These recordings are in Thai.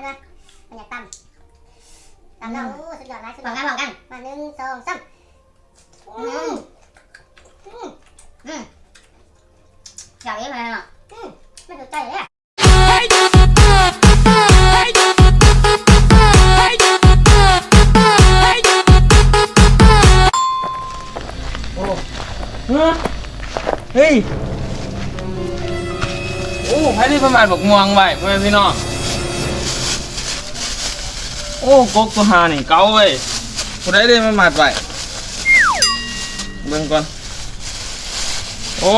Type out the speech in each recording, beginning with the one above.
ำนะมันอยากตำตำเนาะโอ้สุดยอดนะสุดยลอองดกันลองกันมาหนึ่งสองสามอืมอืมอืมอยากเล่นอะไรเนาะอืมไม่ถูกใจเลยอะเฮ้ย โอ้ไผ่ได้ประมาณบอกม่วงไว้พ่อแม่พี่น้อง โอ้กกตัวหานี่เก่าเว้ยผู้ใดได้มามัดไว้เบิ่งก่อน โอ้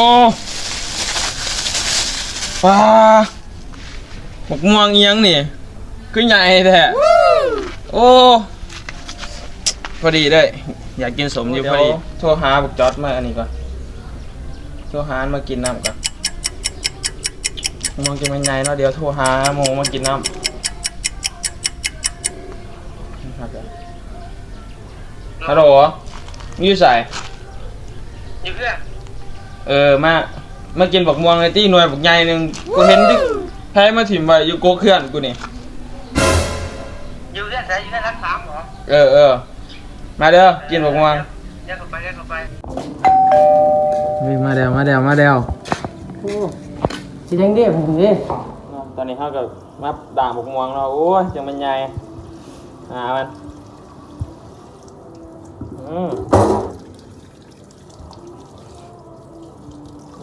ปลาบอกม่วงเอียงนี่คือใหญ่แท้โอ้พอดีเลยอยากกินสมอยู่พอดีโทรหาบุกจอดมาอันนี้ก่อนโทรหามากินน้ำก่อนมองกินมันไงเนาะเดี๋ยวโทรหาโมมากินน้ำ ฮัลโหลมีอยู่ใส่อยู่เพื่อนเออมามากินบักม่วงในตี้หน่วยบักใหญ่หนึ่งกูเห็นที่แพ้มาถิ่มไว้อยู่โกเคลื่อนกูนี่อยู่เพื่อนใส่อยู่เพื่อนรักสามเหรอเออเออมาเด้อกินบักม่วงเดี๋ยวเข้าไปเดี๋ยวเข้าไปวิ่งมาเดียวมาเดียวมาเดียวโอ้สีแดงเด้ผมนี่ตอนนี้เขากับมาด่างบักม่วงเราะโอ้ยจังมันใหญ่หามันอืม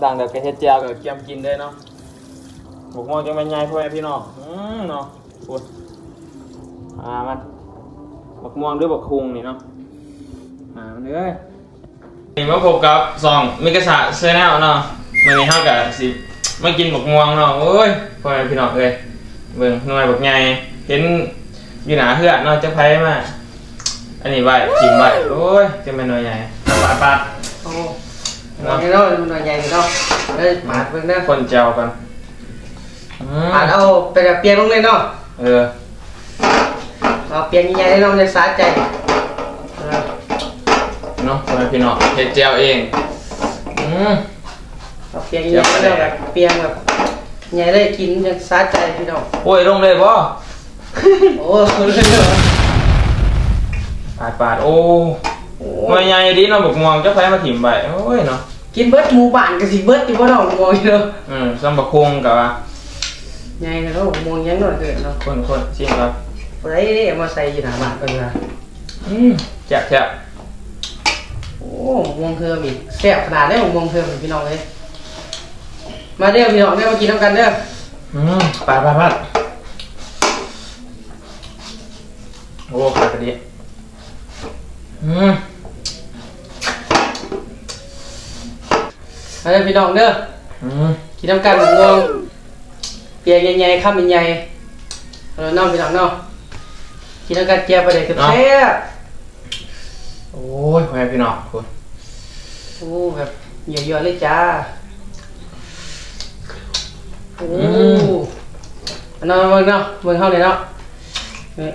ด่างเดี๋ยวกระเทียมเจียวกับเกียมกินได้เนาะบักม่วงจังมันใหญ่พ่อแม่พี่น้องอืมเนาะพูดหามันบักม่วงด้วยบักคุงนี่เนาะหามันเลยนี่มาพบกับสองมิกาสะเซนแนลเนาะวันนี้เขากับสิมากินบักม่วงเนาะโอ้ยพ่อแม่พี่น้องเอ้ยเบิ่งหน่วยบักใหญ่เห็นอยู่หนาเพื่อนเนาะจะไผมา อันนี้ไว้กินไว้โอ้ยจะเป็นหน่วยใหญ่ปาดปาดโอ้หน่อยเนาะมันหน่อยใหญ่เนาะได้ปาดเบิ่งนะคนเจียวกันอืมปาดเอาไปแบบเปลี่ยนลงเลยเนาะเออเอาเปลี่ยนใหญ่ๆให้น้องได้สาใจเออเนาะพ่อแม่พี่น้องเฮ็ดเจียวเองอืมเอาเปลี่ยนใหญ่ๆแล้วแบบเปลี่ยนแบบใหญ่ได้กินจนสาใจพี่น้องโอ้ยลงเลยบ่โอ้เลยเนาะ ปาดปาดโอ้โอ้หน่วยใหญ่ดีเนาะบักม่วงจะไผมาถิ่มไว้โอ้ยเนาะกินเบิดหมู่บ้านก็สิเบิดอยู่บ่เนาะมองอยู่เนาะอืมซัมบักคุงกับว่าใหญ่เนาะมองยังหน่อยเกิดเนาะคนคนชิมครับบ่ได้เอามาใส่อยู่หน้าบ้านเพิ่นว่าอืมแซ่บแซ่บโอ้มองเพิ่มอีกแซ่บขนาดนี้มองเพิ่มอีกพี่น้องเลยมาเด้อพี่น้องเด้อมากินน้ำกันเด้ออืมปาดปาดปาดโอ้ขาดกระดิอืม มา เด้อพี่น้องเด้ออืมกินน้ำกันหมูงวงเปียกใหญ่ๆข้ามใหญ่ๆเออน้องพี่น้องเนาะกินน้ำกันเจียวไปเลยกับแซ่บโอ้ยพ่อแม่พี่น้องคุณโอ้แบบเยอะๆเลยจ้าโอ้อันนั้นเบิ่งเนาะเบิ่งเข้าเลยเนาะ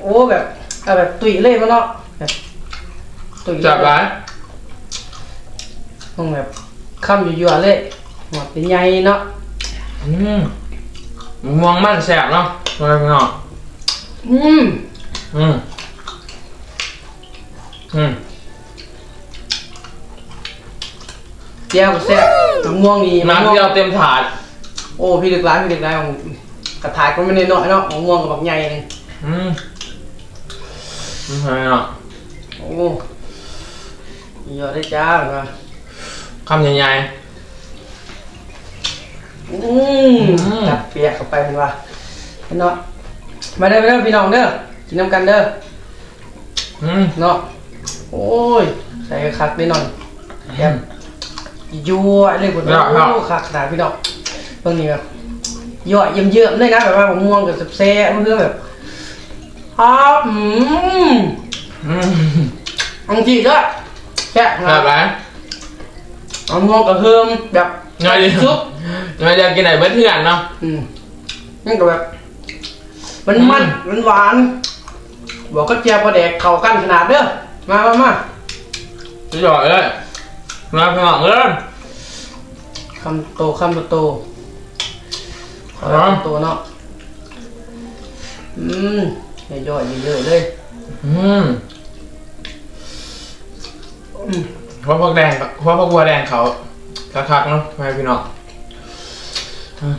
โอ้แบบเอาแบบตุ๋ยเลยมั้งเนาะแบบตุ๋ยเลยจับไรต้องแบบ ข้ามอยู่ๆเลยหมดเป็นใหญ่เนาะอืมมวงมันแสบเนาะพ่อแม่พี่น้องอืมอืมอืมเจียวก็แซ่บมะม่วงนี่มะน้ำม่วงที่เราเต็มถาด โอ้พี่ดึกร้ายพี่ดึกร้ายของกระถายก็ไม่ได้น้อยเนาะของม่วงกับบักใหญ่นึงอืมอืมพ่อแม่พี่น้องโอ้เยอะได้จ้าเหรอ คำใหญ่อืมอืมจับเปียกเข้าไปเป็นว่าเนาะมาเด้อมาเด้อพี่น้องเด้อกินน้ำกันเด้อๆอืมเนาะโอ้ยใส่คักได้หน่อยแก้มยั่วเลยบนโอ้คักขนาดพี่น้องเพิ่งนี้แบบยั่วเยิ้มเยิ้มๆเลยนะแบบว่าผมม่วงกับแซ่บๆเพื่อแบบครับอืมอืมอังกฤษด้วยแซ่บแบบไร เอาม่วงกับเฮิมแบบง่ายดีซุปง่ายดีกินไหนเบิ้ลเพื่อนเนาะอืมนี่ก็แบบ มันมันมันหวาน บอกก็เจียวปลาแดกเข้ากันขนาดเด้อ มามามาสุดยอดเลยมาพี่น้องเลยคำโตคำโตโตขอครับคำโตเนาะ อืมย่อยๆเยอะๆเลย อืมอืม เพราะพวกแดงเพราะพวกวัวแดงเขาคักๆเนาะพ่อแม่พี่น้องอืม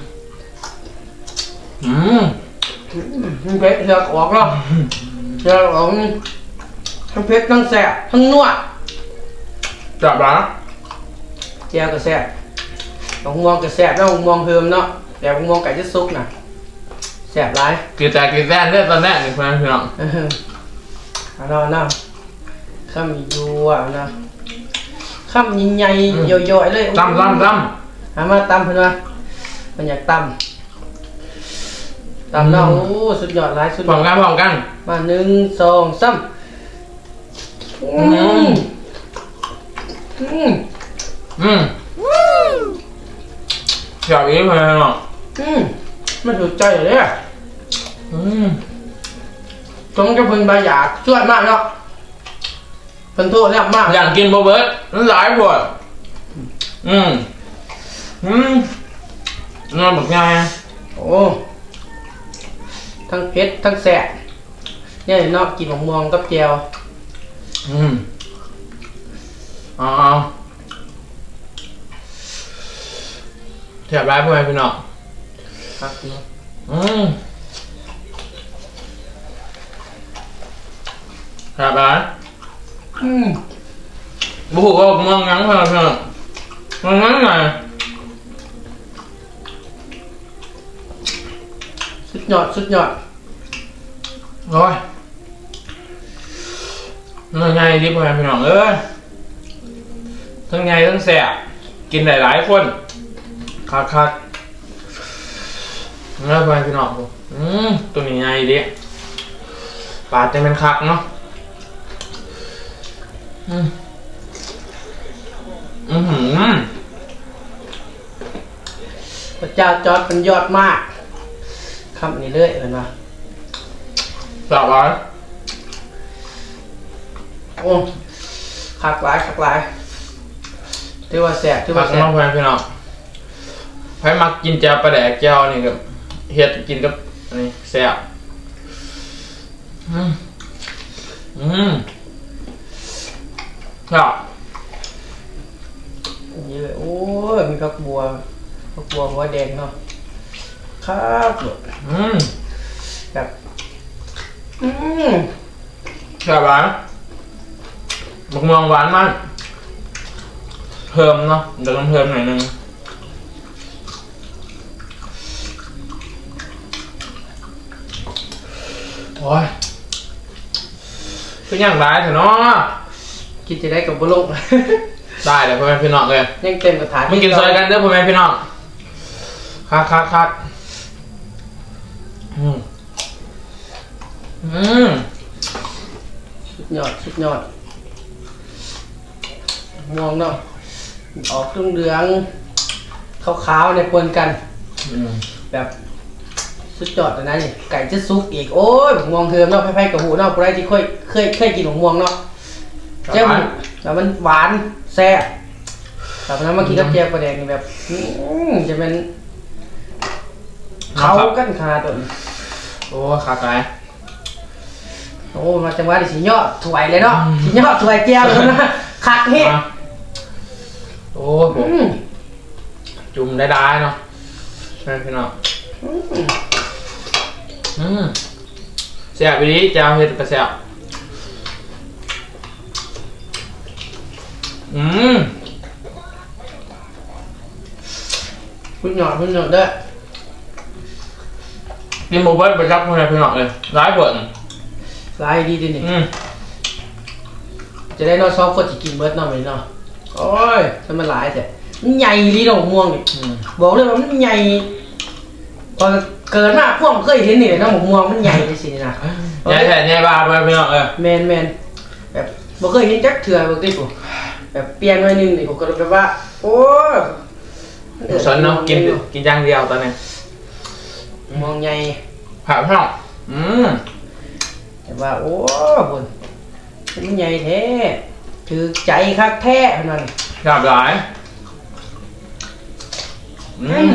อืมมันเผ็ดเลือกออกแล้วเลือกออกทั้งเผ็ดทั้งแสบทั้งนัวจับร้านแจ่วก็แสบของมองก็แสบแล้วของมองเพิ่มเนาะแต่ของมองไก่จะซุกน่ะแสบหลายกินแต่กินแซ่บเลือดตอนแรกนี่พ่อแม่พี่น้องเออเอาเนาะเนาะข้ามอยู่อะนะ ข้ามใหญ่ๆย่อยๆเลยตั้มตั้มตั้มหามาตำเพิ่นว่ามันอยากตำตำเนาะอืมโอ้สุดยอดหลายสุดพร้อมกันพร้อมกัน มาหนึ่งสองสามอืม อืม อืมอยากอีกพ่อแม่พี่น้องอืมมันถูกใจเลยอะอืมตรงกับเพิ่นบาอยากช่วยมากเนาะ เพิ่นโทษแล้วมากอยากกินโบเบิร์ตมันหลายปวดอืมอืมนอนแบบไงโอ้ทั้งเผ็ดทั้งแสบเนี่ยเนาะกินของมวงกับแจวอืมเอ๋อาแถบร้ายพ่อแม่พี่น้องครับเนาะอืมแถบร้าย อืมบุกก็มองงั้งพ่อแม่พี่น้องมองงั้งไงสุดยอดสุดยอดโอ้ยมันไงดิพ่อแม่พี่น้องเอ้ยทั้งไงทั้งแสบกินหลายๆคนคักคักแล้วพ่อแม่พี่น้องอืมตัวนี้ไงดิปลาจะเป็นคักเนาะ อืมอือหือพระเจ้าจอร์ดเป็นยอดมากคำนี้เลยเห็นปะสับร้อยโอ้คักหลายคักหลายถือว่าแสบถือคัว่ากแสบน้องพ่อแม่พี่น้องใครมักกินแจ่วปลาแดกแจ่วนี่กับเฮ็ดกินกับอันนี้แซ่บอืมอืม ครับนี่เลยโอ้ยมีผักบัวผักบัวหัวแดงเนาะครับอืมแบบอืมแบบหวานบักม่วงหวานมากเพิ่มเนาะเดี๋ยวต้องเพิ่มหน่อยนึงโอ้ยคืออย่างไรเถอะเนาะ กินจะได้กับบุลง ได้เลยพ่อแม่พี่น้องเลยยังเต็มกระถางมึงกินซอยกันเด้อพ่อแม่พี่น้องคักคักคักอืมอืมสุดยอดสุดยอดม่วงเนาะออกเหลืองๆขาวๆในยปนกัน อืมแบบสุดยอดเลยนะนี่ไก่จะซุกอีกโอ้ยหมกม่วงเทิมเนาะไพ่ๆกับหูเนาะกูได้ที่เคยเคยเคยกินหมกม่วงเนาะ เจ้าหมูแต่มันหวานแซ่บแต่พอนั้นมากินกับแกงปลาแดงนี่แบบอื้อจะเป็นเขากันขนาดตัวนี้โอ้คักไรโอ้มาจังหวะดิสิยอดถวยเลยเนาะสิยอดถวยแก้วเลยนะคักเฮ็ดโอ้โหอืมจุ่มได้ได้เนาะแม่พี่น้องอืมแซ่บไปดิเจ้าเฮ็ดกระแซ่บ อืมคุณหยอดคุณหยอดเด้อกินหมูเบิร์ดไปรับพ่อแม่พี่น้องเลยร้ายเบิร์ดลายดีดินี่อืมจะได้เนอนซอฟคนที่กินเบิร์ดเนาะไหมเนาะโอ้ยทำมันหลายแต่มันใหญ่ลีดอกม่วงนี่อืมบอกเลยว่ามันใหญ่พอเกิดมาพวกผมเคยเห็นนี่เลยนะหมกม่วงมันใหญ่ไปสินะยายแผ่นยายบาพ่อแม่พี่น้องเออแมนแมนแบบบ่เคยเห็นจักเถื่อบอกติผม แบบเปลี่ยนหน่อยหนึงนี่ผมก็เลยแบบว่า โอ้ยสนเนาะกินกินอย่างเดียวตอนนี้มองใหญ่ผ่าพี่น้องอืมแต่ว่า โอ้บุญมันใหญ่แท้ถือใจคักแท้ขนาดนั้นหลากหลายอือืมม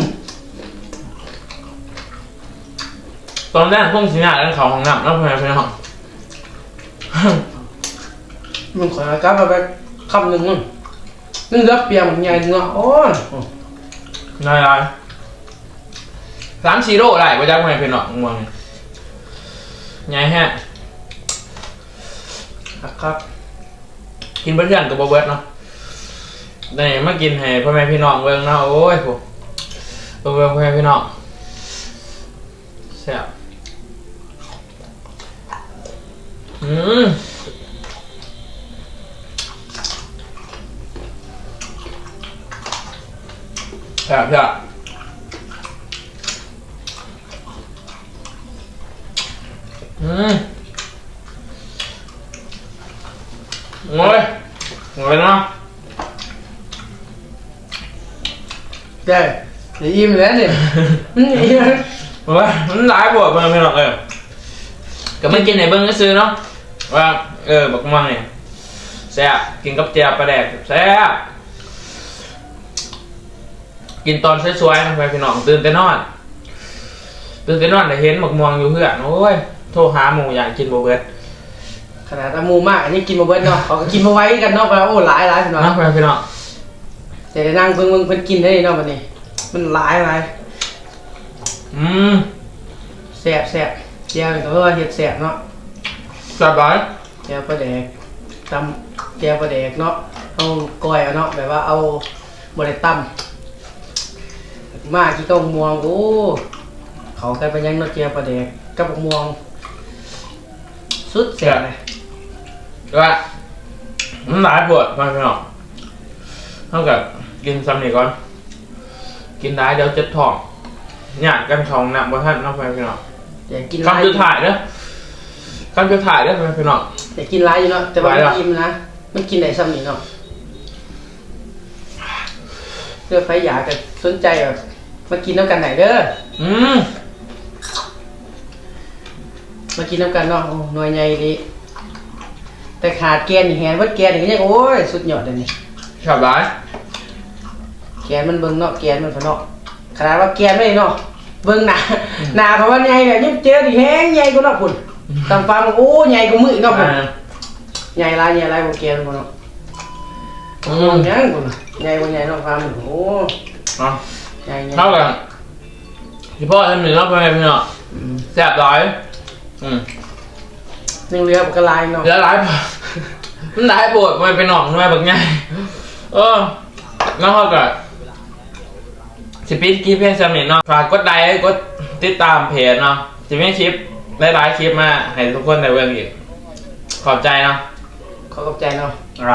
ตอนแรกพวกสิงห์แล้วเขาของน้ำแล้วพ่อแม่พี่น้องมันขอกลับมาไป คำหนึ่งนึงนึงรับเปียงใหญ่เนาะโอ้ยได้ไรสามสี่โลได้ไปจ้าพ่อแม่พี่น้องงวงไงฮะครับ กินเพื่อนๆกับบ่เบิร์ดเนาะได้มากินให้พ่อแม่พี่น้องเบิ่งเนาะโอ้ยผมเบิ่งเบิ่งพ่อแม่พี่น้องแซ่บอืม แซ่บแซ่บอืมโอ้ยโอ้ยเนาะได้เดี๋ยวอิ่มแล้วเนี่ยอืมอิ่มแล้วว่ามันหลายบวกมันไม่หรอกเออก็ไม่กินไหนเบิ้งก็ซื้อเนาะว่าเออบักม่วงเนี่ยแซ่บกินกับเจียวปลาแดกแซ่บ กินตอนสวยๆนะไปพี่น้องตื่นแต่นอนตื่นแต่นอนแต่เห็นบักม่วงอยู่เพื่อนโอ้ยโทรหาหมูอยากกินโบเบิร์ตขนาดอามูมากอันนี้กินมาเบิดเนาะเขาก็กินมาไว้กันเนาะไปโอ้หลายหลายพี่น้องนะไปพี่น้องเดี๋ยวนั่งเพิ่งเพิ่งเพิ่นกินได้เนาะวันนี้ มันหลายหลายอืมแซ่บแซ่บเจียวนี่ก็ว่าเฮ็ดแซ่บเนาะแซ่บหลายเจียวปลาแดกตำเจียวปลาแดกเนาะเอาก้อยเอาเนาะแบบว่าเอาบ่ได้ตำ มากี่ต้องม่วงโอ้เขากันไปยังเนาะเจียวปลาแดกกับบักม่วง สุดแซ่บเลยว่ามันหลายบวกไปพี่น้องเท่ากับกินซ้ำนี่ก่อน กินได้เดี๋ยวเจ็บท้องอยากกันท้องหนักบ่ท่านเน้องไปพี่น้องอยากกินหลายคำจะถ่ายเด้อคำจะถ่ายเด้อไปพี่น้องอยากกินหลายอยู่เนาะแต่ว่าหลายมันเหรออิ่มนะมันกินได้ซ้ำนี่เนาะเพื่อไฟอยากจะสนใจแบบ มากินน้ำกันไหนเด้อ อืมมากินน้ำกันเนาะโอ้หน่วยใหญ่ดีแต่ขาดแกนนี่แฮนว่าแกนนี่ยังโอ้ย สุดยอดเลยนี่ชอบหลายแกนมันเบิ่งเนาะแกนมันพะเนาะขนาดว่าแกนไม่เนาะ เบิ่งหนาหนาเพราะว่าใหญ่เนี่ยยิ่งเจอดิแห้งใหญ่กว่าเนาะคุณตามฟังโอ้ใหญ่กว่ามืออีกเนาะคุณอ่าใหญ่หลายใหญ่หลายกว่าแกนพุ่นเนาะอือืมมยังคุณใหญ่กว่าใหญ่เนาะฟังโอ้เนาะ ใหญ่ใหญ่เท่ากันพี่พ่อทำหนึ่งแล้วไปพี่น้องอืมแซ่บหลายอืมยังเหลือปากกาลายเนาะเหลือหลายมันหลายปวดมันเป็นหนองหน่วยแบบไงเออแล้วเขาก็สปีดคลิปเพียงสมิธเนาะฝากกดไลค์กดติดตามเพจเนาะจะมีคลิปหลายๆคลิปมาให้ทุกคนได้เบิ่งอีก ขอบใจเนาะ ขอขอบใจเนาะอะไร